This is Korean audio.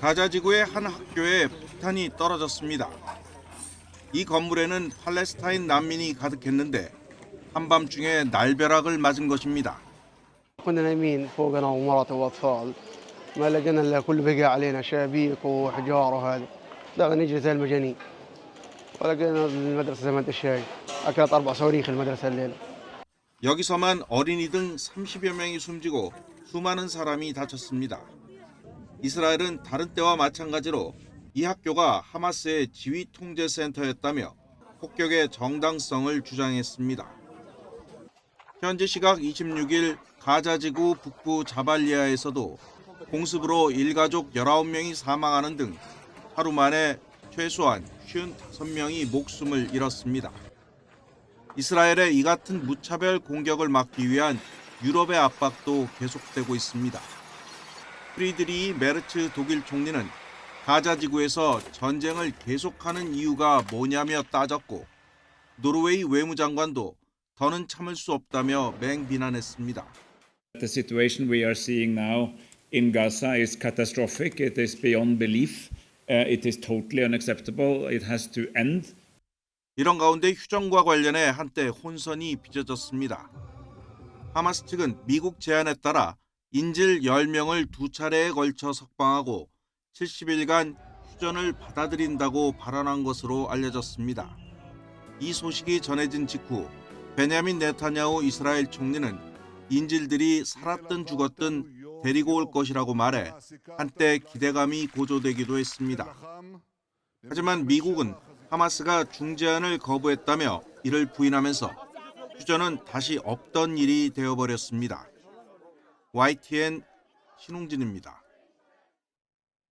가자 지구의 한 학교에 폭탄이 떨어졌습니다. 이 건물에는 팔레스타인 난민이 가득했는데 한밤중에 날벼락을 맞은 것입니다. كنا نايمين فوقنا ومرات واطفال ما لقينا الا كل بقى علينا شبابيك وحجار وهذا ده نجري زي المجانين ولقينا المدرسه زي ما انت شايف اكلت اربع صواريخ المدرسه الليله 여기서만 어린이 등 30여 명이 숨지고 수많은 사람이 다쳤습니다. 이스라엘은 다른 때와 마찬가지로 이 학교가 하마스의 지휘 통제 센터였다며 폭격의 정당성을 주장했습니다. 현지 시각 26일 가자 지구 북부 자발리아에서도 공습으로 일가족 19명이 사망하는 등 하루 만에 최소한 55명이 목숨을 잃었습니다. 이스라엘의 이 같은 무차별 공격을 막기 위한 유럽의 압박도 계속되고 있습니다. 프리드리 메르츠 독일 총리는 가자 지구에서 전쟁을 계속하는 이유가 뭐냐며 따졌고 노르웨이 외무장관도 더는 참을 수 없다며 맹비난했습니다. The situation we are seeing now in Gaza is catastrophic. It is beyond belief. Uh, it is totally unacceptable. It has to end. 이런 가운데 휴전과 관련해 한때 혼선이 빚어졌습니다. 하마스 측은 미국 제안에 따라 인질 10명을 두 차례에 걸쳐 석방하고 70일간 휴전을 받아들인다고 발언한 것으로 알려졌습니다. 이 소식이 전해진 직후 베냐민 네타냐후 이스라엘 총리는 인질들이 살았든 죽었든 데리고 올 것이라고 말해 한때 기대감이 고조되기도 했습니다. 하지만 미국은 하마스가 중재안을 거부했다며 이를 부인하면서 휴전은 다시 없던 일이 되어버렸습니다. YTN 신웅진입니다.